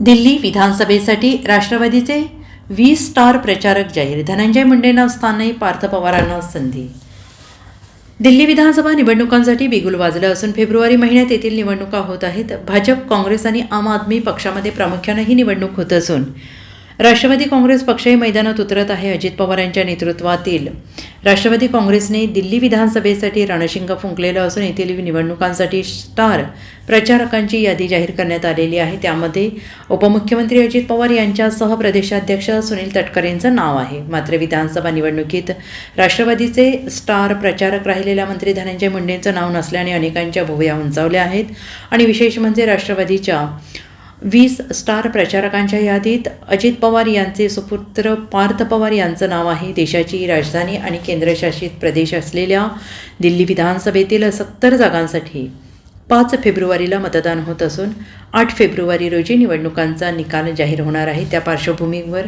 दिल्ली विधानसभेसाठी राष्ट्रवादीचे वीस स्टार प्रचारक जाहीर. धनंजय मुंडेंना स्थानही पार्थ पवारांना संधी. दिल्ली विधानसभा निवडणुकांसाठी बिगुल वाजलं असून फेब्रुवारी महिन्यात येथील निवडणुका होत आहेत. भाजप काँग्रेस आणि आम आदमी पक्षामध्ये प्रामुख्यानं ही निवडणूक होत असून राष्ट्रवादी काँग्रेस पक्षही मैदानात उतरत आहे अजित पवार यांच्या नेतृत्वातील. राष्ट्रवादी काँग्रेसने दिल्ली विधानसभेसाठी रणशिंग फुंकलेलं असून येथील निवडणुकांसाठी स्टार प्रचारकांची यादी जाहीर करण्यात आलेली आहे. त्यामध्ये उपमुख्यमंत्री अजित पवार यांच्यासह प्रदेशाध्यक्ष सुनील तटकरेंचं नाव आहे. मात्र विधानसभा निवडणुकीत राष्ट्रवादीचे स्टार प्रचारक राहिलेल्या मंत्री धनंजय मुंडेंचं नाव नसल्याने अनेकांच्या भुवया उंचावल्या आहेत. आणि विशेष म्हणजे राष्ट्रवादीच्या वीस स्टार प्रचारकांच्या यादीत अजित पवार यांचे सुपुत्र पार्थ पवार यांचं नाव आहे. देशाची राजधानी आणि केंद्रशासित प्रदेश असलेल्या दिल्ली विधानसभेतील सत्तर जागांसाठी पाच फेब्रुवारीला मतदान होत असून आठ फेब्रुवारी रोजी निवडणुकांचा निकाल जाहीर होणार आहे. त्या पार्श्वभूमीवर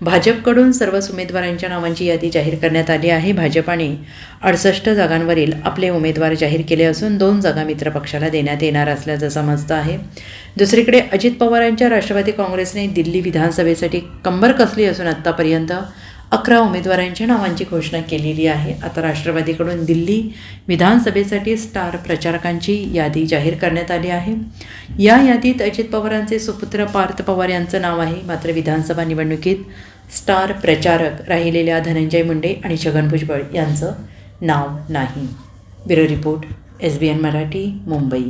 भाजपकडून सर्वच उमेदवारांच्या नावांची यादी जाहीर करण्यात आली आहे. भाजपाने अडसष्ट जागांवरील आपले उमेदवार जाहीर केले असून दोन जागा मित्रपक्षाला देण्यात येणार असल्याचं समजतं आहे. दुसरीकडे अजित पवारांच्या राष्ट्रवादी काँग्रेसने दिल्ली विधानसभेसाठी कंबर कसली असून आत्तापर्यंत अकरा उमेदवारांच्या नावांची घोषणा केलेली आहे. आता राष्ट्रवादीकडून दिल्ली विधानसभेसाठी स्टार प्रचारकांची यादी जाहीर करण्यात आली आहे. या यादीत अजित पवारांचे सुपुत्र पार्थ पवार यांचं नाव आहे. मात्र विधानसभा निवडणुकीत स्टार प्रचारक राहिलेल्या धनंजय मुंडे आणि छगन भुजबळ यांचं नाव नाही. Bureau report S B N Marathi Mumbai.